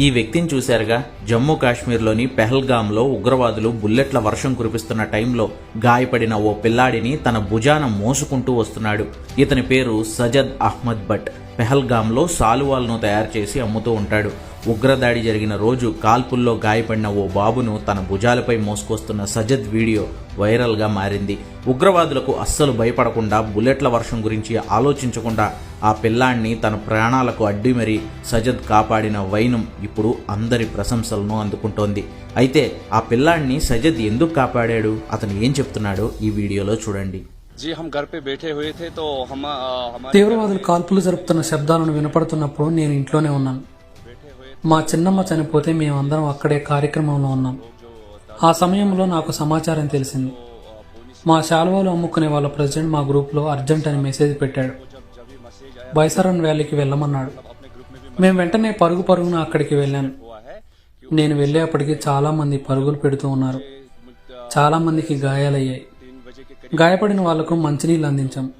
ఈ వ్యక్తిని చూశారుగా జమ్మూ కాశ్మీర్లోని పెహల్గాంలో ఉగ్రవాదులు బుల్లెట్ల వర్షం కురిపిస్తున్న టైంలో గాయపడిన ఓ పిల్లాడిని తన భుజాన మోసుకుంటూ వస్తున్నాడు. ఇతని పేరు సజద్ అహ్మద్ భట్. పెహల్గాంలో సాలువాలను తయారు చేసి అమ్ముతూ ఉంటాడు. ఉగ్రదాడి జరిగిన రోజు కాల్పుల్లో గాయపడిన ఓ బాబును తన భుజాలపై మోసుకొస్తున్న సజద్ వీడియో వైరల్గా మారింది. ఉగ్రవాదులకు అస్సలు భయపడకుండా బుల్లెట్ల వర్షం గురించి ఆలోచించకుండా ఆ పిల్లాన్ని తన ప్రాణాలకు అడ్డి మరీ సజద్ కాపాడిన వైనం ఇప్పుడు అందరి ప్రశంసలను అందుకుంటోంది. అయితే ఆ పిల్లాన్ని సజద్ ఎందుకు కాపాడాడు? అతను ఏం చెప్తున్నాడో ఈ వీడియోలో చూడండి. తీవ్రవాదులు కాల్పులు జరుపుతున్న శబ్దాలను వినపడుతున్నప్పుడు నేను ఇంట్లోనే ఉన్నాను. మా చిన్నమ్మ చనిపోతే మేమందరం అక్కడే కార్యక్రమంలో ఉన్నాం. ఆ సమయంలో నాకు సమాచారం తెలిసింది. మా శాలువాలు అమ్ముకునే వాళ్ళ ప్రెసిడెంట్ మా గ్రూప్లో అర్జెంట్ అని మెసేజ్ పెట్టాడు. బైసరన్ వ్యాలీకి వెళ్ళమన్నాడు. మేము వెంటనే పరుగు పరుగున అక్కడికి వెళ్ళాను నేను వెళ్ళేప్పటికీ చాలామంది పరుగులు పెడుతూ ఉన్నారు. చాలామందికి గాయాలయ్యాయి. గాయపడిన వాళ్ళకు మంచినీళ్ళు అందించాం.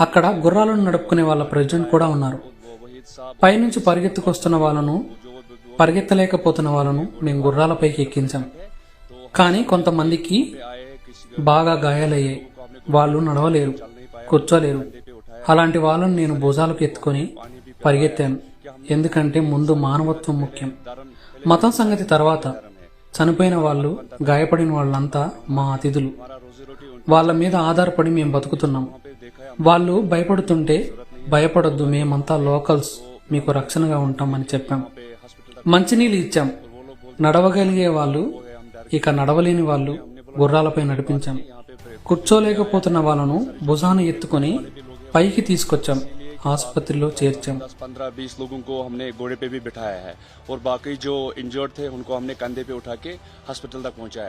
అక్కడ గుర్రాలను నడుపుకునే వాళ్ళ ప్రెసిడెంట్ కూడా ఉన్నారు. పైనుంచి పరిగెత్తుకొస్తున్న వాళ్ళను పరిగెత్తలేకపోతున్న వాళ్ళను మేము గుర్రాలపైకి ఎక్కించాం. కానీ కొంతమందికి బాగా గాయాలయ్యాయి వాళ్ళు నడవలేరు కూర్చోలేరు. అలాంటి వాళ్ళను నేను భుజాలకు ఎత్తుకొని పరిగెత్తాను. ఎందుకంటే ముందు మానవత్వం ముఖ్యం. మతం సంగతి తర్వాత చనిపోయిన వాళ్ళు గాయపడిన వాళ్ళంతా మా అతిథులు. వాళ్ళ మీద ఆధారపడి మేము బతుకుతున్నాం. వాళ్ళు భయపడుతుంటే భయపడొద్దు మేమంతా లోకల్స్ మీకు రక్షణగా ఉంటామని చెప్పాం. మంచినీళ్ళు ఇచ్చాం నడవగలిగే వాళ్ళు ఇక నడవలేని వాళ్ళు గుర్రాలపై నడిపించాం కూర్చోలేకపోతున్న వాళ్ళను భుజాన ఎత్తుకొని పైకి తీసుకొచ్చాం ఆసుపత్రిలో చేర్చాం दस पंद्रह बीस लोगों को हमने घोड़े पे भी बिठाया है और बाकी जो इंजर्ड थे उनको हमने कंधे पे उठा के हॉस्पिटल तक पहुंचाया